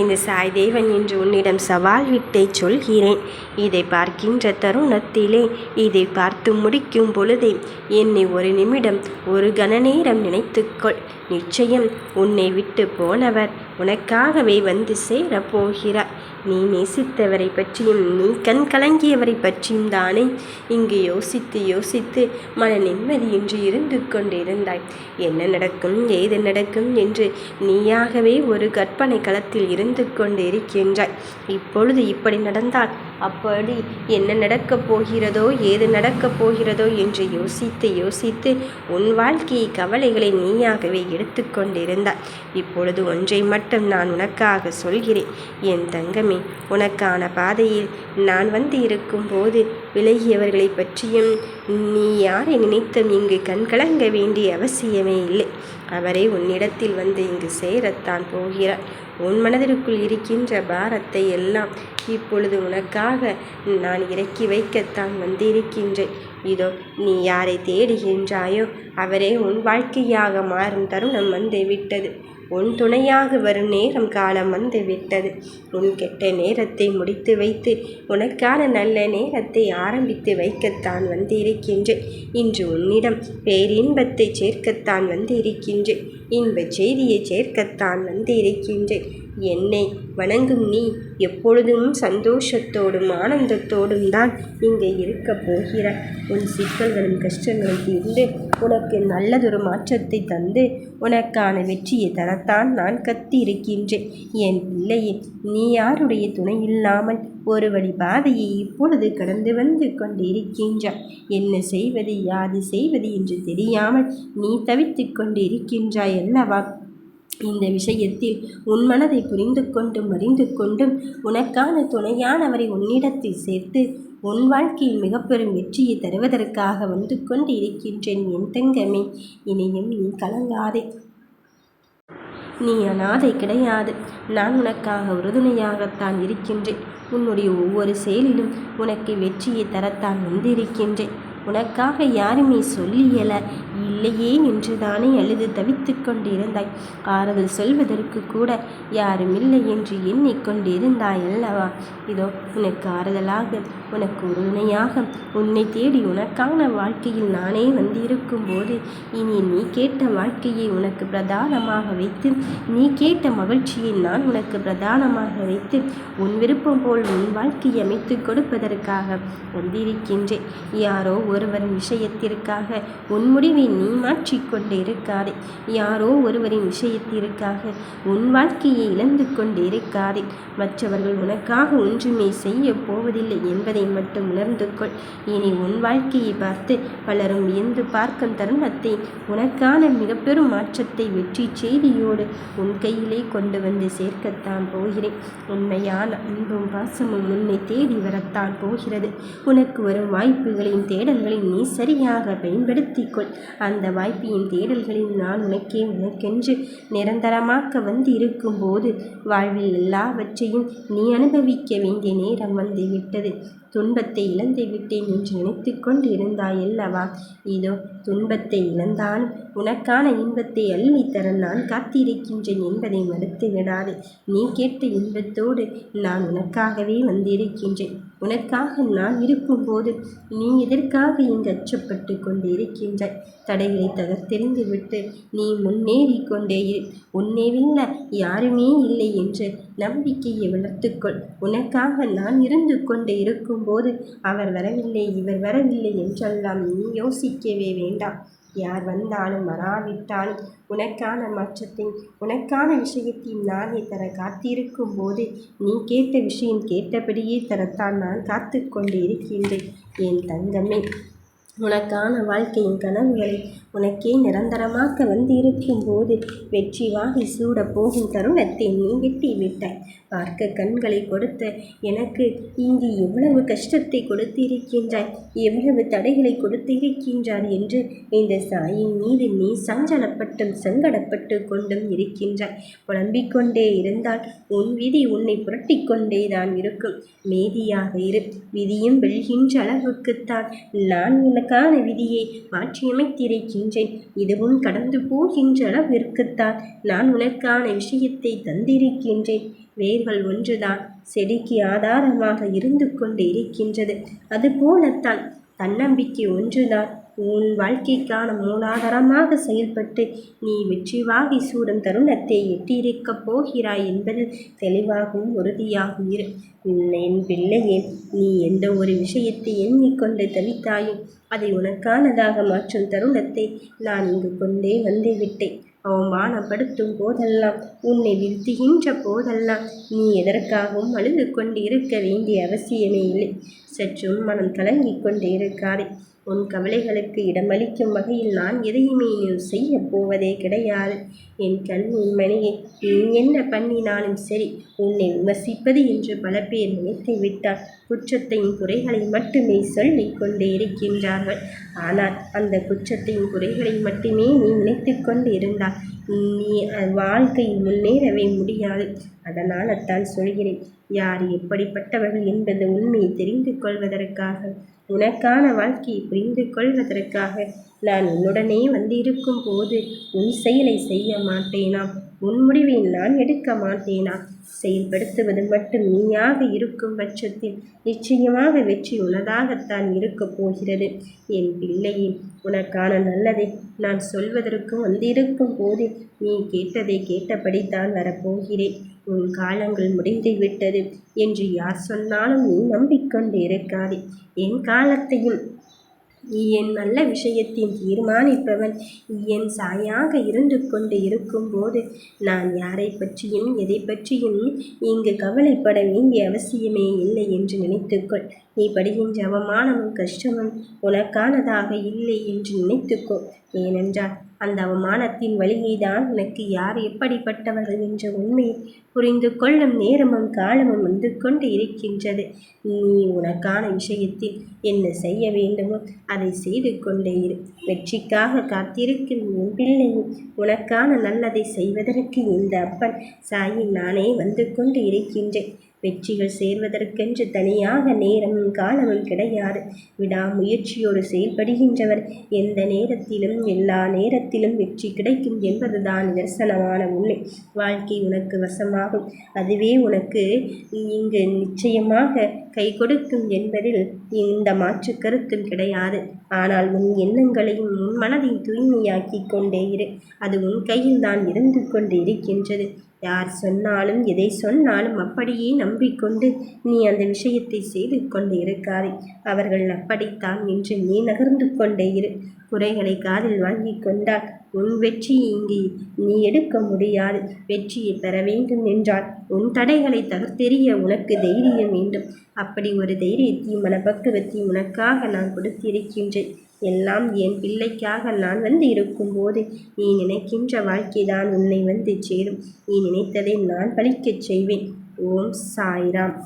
இந்த சாய்தேவன் என்று உன்னிடம் சவால் விட்டே சொல்கிறேன். இதை பார்க்கின்ற தருணத்திலே இதை பார்த்து முடிக்கும் பொழுதே என்னை ஒரு நிமிடம் ஒரு கணநேரம் நினைத்துக்கொள். நிச்சயம் உன்னை விட்டு போனவர் உனக்காகவே வந்து சேரப்போகிறார். நீ நேசித்தவரை பற்றியும் நீ கண் கலங்கியவரை பற்றியும் தானே? இங்கு யோசித்து யோசித்து மன நிம்மதியின்றி இருந்து கொண்டிருந்தாய். என்ன நடக்கும் ஏது நடக்கும் என்று நீயாகவே ஒரு கற்பனை களத்தில் இருந்து கொண்டு இருக்கின்றாய் இப்பொழுது இப்படி நடந்தால் அப்படி என்ன நடக்கப் போகிறதோ ஏது நடக்கப் போகிறதோ என்று யோசித்து யோசித்து உன் வாழ்க்கையை கவலைகளை நீயாகவே எடுத்துக்கொண்டிருந்தாய் இப்பொழுது ஒன்றை மட்டும் நான் உனக்காக சொல்கிறேன். என் தங்கமே உனக்கான பாதையில் நான் வந்து இருக்கும்போது விலகியவர்களை பற்றியும் நீ யாரை நினைத்தும் இங்கு கண்கலங்க வேண்டிய அவசியமே இல்லை. அவரே உன்னிடத்தில் வந்து இங்கு சேரத்தான் போகிறார். உன் மனதிற்குள் இருக்கின்ற பாரத்தை எல்லாம் இப்பொழுது உனக்காக நான் இறக்கி வைக்கத்தான் வந்திருக்கின்றேன். இதோ நீ யாரை தேடுகின்றாயோ அவரே உன் வாழ்க்கையாக மாறும் தருணம் வந்து விட்டது உன் துணையாக வரும் நேரம் காலம் வந்து விட்டது உன் கெட்ட நேரத்தை முடித்து வைத்து உனக்கான நல்ல நேரத்தை ஆரம்பித்து வைக்கத்தான் வந்திருக்கின்றேன். இன்று உன்னிடம் பேரின்பத்தை சேர்க்கத்தான் வந்திருக்கின்றேன். இன்பச் செய்தியை சேர்க்கத்தான் வந்திருக்கின்றேன். என்னை வணங்கும் நீ எப்பொழுதும் சந்தோஷத்தோடும் ஆனந்தத்தோடும் தான் இங்கே இருக்கப் போகிற உன் சிக்கல்களும் கஷ்டங்களும் தீர்ந்து உனக்கு நல்லதொரு மாற்றத்தை தந்து உனக்கான வெற்றியை தரத்தான் நான் கத்தி இருக்கின்றேன் என் பிள்ளையே நீ யாருடைய துணை இல்லாமல் ஒரு வழி பாதையை இப்பொழுது கடந்து வந்து கொண்டிருக்கின்றாய். என்ன செய்வது யாது செய்வது என்று தெரியாமல் நீ தவித்து கொண்டிருக்கின்றாய் அல்லவா? இந்த விஷயத்தில் உன் மனதை புரிந்து கொண்டும் அறிந்து கொண்டும் உனக்கான துணையானவரை உன்னிடத்தில் சேர்த்து உன் வாழ்க்கையில் மிக பெரும் வெற்றியை தருவதற்காக வந்து கொண்டு இருக்கின்றேன் என் தங்கமே. இனியும் நீ கலங்காதே. நீ அனாதை கிடையாது. நான் உனக்காக உறுதுணையாகத்தான் இருக்கின்றேன். உன்னுடைய ஒவ்வொரு செயலிலும் உனக்கு வெற்றியை தரத்தான் வந்திருக்கின்றேன். உனக்காக யாருமே சொல்லியல இல்லையே என்று தானே அழுது தவித்து கொண்டிருந்தாய். ஆறுதல் சொல்வதற்கு கூட யாரும் இல்லை என்று எண்ணிக்கொண்டிருந்தாய் அல்லவா இதோ உனக்கு ஆறுதலாக உனக்கு உறுதுணையாக உன்னை தேடி உனக்கான வாழ்க்கையில் நானே வந்திருக்கும் போது இனி நீ கேட்ட வாழ்க்கையை உனக்கு பிரதானமாக வைத்து நீ கேட்ட மகிழ்ச்சியை நான் உனக்கு பிரதானமாக வைத்து உன் விருப்பம் போல் உன் வாழ்க்கையை அமைத்து கொடுப்பதற்காக வந்திருக்கின்றேன். யாரோ ஒருவரின் விஷயத்திற்காக உன் முடிவை நீ மாற்றிக்கொண்டு இருக்காதே யாரோ ஒருவரின் விஷயத்திற்காக உன் வாழ்க்கையை இழந்து கொண்டு இருக்காதே மற்றவர்கள் உனக்காக ஒன்றுமே செய்ய போவதில்லை என்பதை மட்டும் உணர்ந்து கொள். இனி உன் வாழ்க்கையை பார்த்து பலரும் வியந்து பார்க்கும் தருணத்தை உனக்கான மிக பெரும் மாற்றத்தை வெற்றி செய்தியோடு உன் கையிலே கொண்டு வந்து சேர்க்கத்தான் போகிறேன். உண்மையான அன்பும் பாசமும் உன்னை தேடி வரத்தான் போகிறது. உனக்கு வரும் வாய்ப்புகளின் தேடல்களை நீ சரியாக பயன்படுத்திக்கொள். அந்த வாய்ப்பின் தேடல்களில் நான் உனக்கே உனக்கென்று நிரந்தரமாக்க வந்து இருக்கும்போது வாழ்வில் எல்லாவற்றையும் நீ அனுபவிக்க வேண்டிய நேரம் வந்து விட்டது துன்பத்தை இழந்து விட்டேன் என்று நினைத்து கொண்டு இருந்தாய் அல்லவா? இதோ துன்பத்தை இழந்தாலும் உனக்கான இன்பத்தை அள்ளித்தர நான் காத்திருக்கின்றேன் என்பதை மறுத்து விடாதே நீ கேட்ட இன்பத்தோடு நான் உனக்காகவே வந்திருக்கின்றேன். உனக்காக நான் இருக்கும்போது நீ எதற்காக இங்கு அச்சப்பட்டு கொண்டு இருக்கின்றாய் தடைகளை தகர்த்தெறிந்து விட்டு நீ முன்னேறி கொண்டே இரு யாருமே இல்லை என்று நம்பிக்கையை வளர்த்துக்கொள். உனக்காக நான் இருந்து கொண்டு இருக்கும்போது அவர் வரவில்லை இவர் வரவில்லை என்றெல்லாம் நீ யோசிக்கவே வேண்டாம். யார் வந்தாலும் வராவிட்டாலும் உனக்கான மாற்றத்தையும் உனக்கான விஷயத்தையும் நானே தர காத்திருக்கும் போது நீ கேட்ட விஷயம் கேட்டபடியே தரத்தான் நான் காத்து கொண்டு இருக்கின்றேன். என் தங்கமே உனக்கான வாழ்க்கையின் கனவுகளை உனக்கே நிரந்தரமாக்க வந்து இருக்கும்போது வெற்றி வாகை சூட போகும் தருணத்தை நீ வெட்டி விட்டாய். பார்க்க கண்களை கொடுத்த எனக்கு இங்கு எவ்வளவு கஷ்டத்தை கொடுத்திருக்கின்றாய் எவ்வளவு தடைகளை கொடுத்திருக்கின்றார் என்று இந்த சாயின் மீது நீ சஞ்சலப்பட்டும் சங்கடப்பட்டு கொண்டும் இருக்கின்றாய். புலம்பிக் கொண்டே இருந்தால் உன் விதி உன்னை புரட்டி கொண்டே தான் இருக்கும். மேதியாக இரு விதியும் வெல்கின்ற அளவுக்குத்தான் நான் உனக்கான விதியை மாற்றியமைத்திருக்கின்றேன். இருக்கின்றேன் இதுவும் கடந்து போகின்ற அளவிற்குத்தான் நான் உனக்கான விஷயத்தை தந்திருக்கின்றேன். வேர்கள் ஒன்றுதான் செடிக்கு ஆதாரமாக இருந்து கொண்டு இருக்கின்றது அதுபோலத்தான் தன்னம்பிக்கை ஒன்றுதான். உன் வாழ்க்கைக்கான மூலாதாரமாக செயல்பட்டு நீ வெற்றிவாகை சூடும் தருணத்தை எட்டியிருக்கப் போகிறாய் என்பதில் தெளிவாகவும் உறுதியாகவும் இரு. என் பிள்ளையே நீ எந்த ஒரு விஷயத்தை எண்ணிக்கொண்டு தவித்தாயோ அதை உனக்கானதாக மாற்றும் தருணத்தை நான் இங்கு கொண்டே வந்து விட்டேன் அவமானப்படுத்தும் போதெல்லாம் உன்னை வீழ்த்துகின்ற போதெல்லாம் நீ எதற்காகவும் அழுது கொண்டு இருக்க வேண்டிய அவசியமே இல்லை. சற்றும் மனம் கலங்கிக் கொண்டு இருக்காதே. உன் கவலைகளுக்கு இடமளிக்கும் வகையில் நான் எதையுமே நீ செய்ய போவதே கிடையாது. என் கண்ணின் மணியை நீ என்ன பண்ணினாலும் சரி உன்னை விமர்சிப்பது என்று பல பேர் நினைத்து விட்டார். குற்றத்தையும் குறைகளை மட்டுமே சொல்லிக் கொண்டே இருக்கின்றார்கள். ஆனால் அந்த குற்றத்தையும் குறைகளை மட்டுமே நீ நினைத்து கொண்டு இருந்தால் நீ வாழ்க்கையில் முன்னேறவே முடியாது. அதனால் தான் சொல்கிறேன் யார் எப்படிப்பட்டவர்கள் என்பது உண்மையை தெரிந்து கொள்வதற்காக. உனக்கான வாழ்க்கையை புரிந்து கொள்வதற்காக நான் உன்னுடனே வந்திருக்கும் போது உன் செயலை செய்ய மாட்டேனா? உன் முடிவை நான் எடுக்க மாட்டேனா? செயல்படுத்துவது மட்டும் நீயாக இருக்கும் பட்சத்தில் நிச்சயமாக வெற்றி உனதாகத்தான் இருக்கப் போகிறது. என் பிள்ளையே உனக்கான நல்லதை நான் சொல்வதற்கு வந்திருக்கும் போது நீ கேட்டதை கேட்டபடித்தான் வரப்போகிறேன். உன் காலங்கள் முடிந்து விட்டது என்று யார் சொன்னாலும் நீ நம்பிக்கொண்டு இருக்காதே என் காலத்தையும் என் நல்ல விஷயத்தையும் தீர்மானிப்பவன். என் சாயாக இருந்து கொண்டு இருக்கும்போது நான் யாரை பற்றியும் எதை பற்றியும் இங்கு கவலைப்பட வேண்டிய அவசியமே இல்லை என்று நினைத்துக்கொள். நீ படுகின்ற அவமானமும் கஷ்டமும் உனக்கானதாக இல்லை என்று நினைத்துக்கோ. ஏனென்றால் அந்த அவமானத்தின் வழியை தான் உனக்கு யார் எப்படிப்பட்டவர்கள் என்ற உண்மையை புரிந்து கொள்ளும் நேரமும் காலமும் வந்து கொண்டு இருக்கின்றது. நீ உனக்கான விஷயத்தில் என்ன செய்ய வேண்டுமோ அதை செய்து கொண்டே இரு. வெற்றிக்காக காத்திருக்கும் என் பிள்ளையும் உனக்கான நல்லதை செய்வதற்கு இந்த அப்பன் சாயி நானே வந்து கொண்டு இருக்கின்றேன். வெற்றிகள் சேர்வதற்கென்று தனியாக நேரமும் காலமும் கிடையாது. விடாமுயற்சியோடு செயல்படுகின்றவர். எந்த நேரத்திலும் எல்லா நேரத்திலும் வெற்றி கிடைக்கும் என்பதுதான் நிதர்சனமான உண்மை. வாழ்க்கை உனக்கு வசமாகும். அதுவே உனக்கு இங்கு நிச்சயமாக கை கொடுக்கும் என்பதில் இந்த மாற்று கருத்தும் கிடையாது. ஆனால் உன் எண்ணங்களையும் உன் மனதையும் தூய்மையாக்கி கொண்டே இரு. அது உன் கையில் தான் இருந்து கொண்டு இருக்கின்றது. யார் சொன்னாலும் எதை சொன்னாலும் அப்படியே நம்பிக்கொண்டு நீ அந்த விஷயத்தை செய்து கொண்டு இருக்காதே. அவர்கள் அப்படித்தான் என்று நீ நகர்ந்து கொண்டே இரு. குறைகளை காதில் வாங்கி கொண்டால் உன் வெற்றி இங்கே நீ எடுக்க முடியாது. வெற்றியை பெற வேண்டும் என்றால் உன் தடைகளை தகர்த்தெறிய உனக்கு தைரியம் வேண்டும். அப்படி ஒரு தைரியத்தையும் மனப்பக்குவத்தையும் உனக்காக நான் கொடுத்திருக்கின்றேன். எல்லாம் என் பிள்ளைக்காக நான் வந்து இருக்கும்போது நீ நினைக்கின்ற வாழ்க்கைதான் உன்னை வந்து சேரும். நீ நினைத்ததை நான் பழிக்கச் செய்வேன். ஓம் சாய்ராம்.